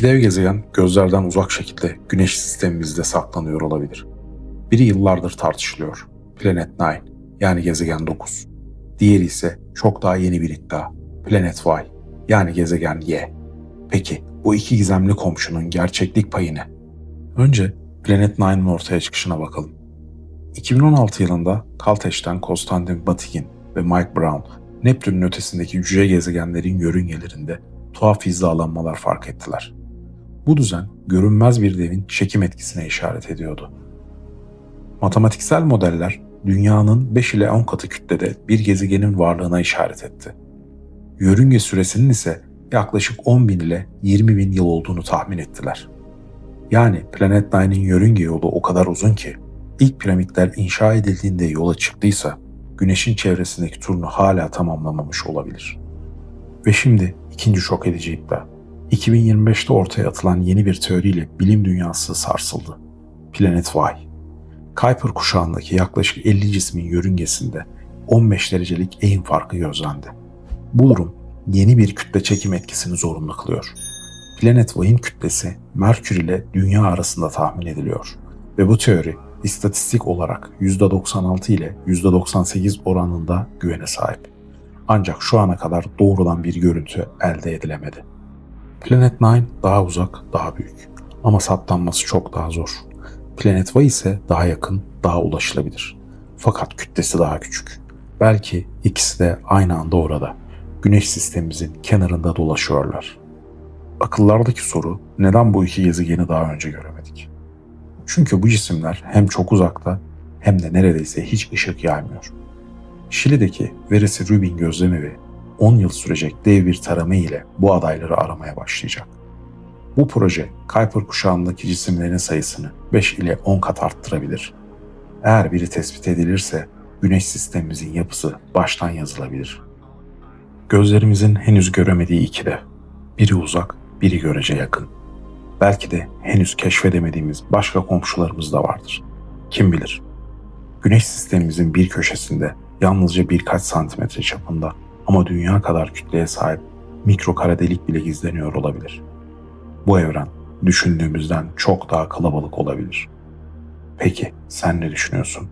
İki dev gezegen gözlerden uzak şekilde Güneş sistemimizde saklanıyor olabilir. Biri yıllardır tartışılıyor. Planet Nine yani gezegen 9. Diğeri ise çok daha yeni bir iddia. Planet Y yani gezegen Y. Peki bu iki gizemli komşunun gerçeklik payı ne? Önce Planet Nine'ın ortaya çıkışına bakalım. 2016 yılında Caltech'ten Konstantin Batygin ve Mike Brown, Neptün'ün ötesindeki cüce gezegenlerin yörüngelerinde tuhaf hizalanmalar fark ettiler. Bu düzen görünmez bir devin çekim etkisine işaret ediyordu. Matematiksel modeller dünyanın 5 ile 10 katı kütlede bir gezegenin varlığına işaret etti. Yörünge süresinin ise yaklaşık 10 bin ile 20 bin yıl olduğunu tahmin ettiler. Yani Planet Nine'in yörünge yolu o kadar uzun ki ilk piramitler inşa edildiğinde yola çıktıysa Güneş'in çevresindeki turunu hala tamamlamamış olabilir. Ve şimdi ikinci şok edici iddia. 2025'te ortaya atılan yeni bir teoriyle bilim dünyası sarsıldı. Planet Y. Kuiper kuşağındaki yaklaşık 50 cismin yörüngesinde 15 derecelik eğim farkı gözlendi. Bu durum yeni bir kütle çekim etkisini zorunlu kılıyor. Planet Y'in kütlesi Merkür ile Dünya arasında tahmin ediliyor ve bu teori istatistik olarak %96 ile %98 oranında güvene sahip. Ancak şu ana kadar doğrudan bir görüntü elde edilemedi. Planet Nine daha uzak, daha büyük ama saptanması çok daha zor. Planet Y ise daha yakın, daha ulaşılabilir. Fakat kütlesi daha küçük. Belki ikisi de aynı anda orada. Güneş sistemimizin kenarında dolaşıyorlar. Akıllardaki soru neden bu iki gezegeni daha önce göremedik? Çünkü bu cisimler hem çok uzakta hem de neredeyse hiç ışık yaymıyor. Şili'deki Veresi Rubin gözlemevi 10 yıl sürecek dev bir tarama ile bu adayları aramaya başlayacak. Bu proje Kuiper kuşağındaki cisimlerin sayısını 5 ile 10 kat arttırabilir. Eğer biri tespit edilirse Güneş sistemimizin yapısı baştan yazılabilir. Gözlerimizin henüz göremediği iki de. Biri uzak, biri görece yakın. Belki de henüz keşfedemediğimiz başka komşularımız da vardır. Kim bilir? Güneş sistemimizin bir köşesinde yalnızca birkaç santimetre çapında ama dünya kadar kütleye sahip mikro kara delik bile gizleniyor olabilir. Bu evren düşündüğümüzden çok daha kalabalık olabilir. Peki sen ne düşünüyorsun?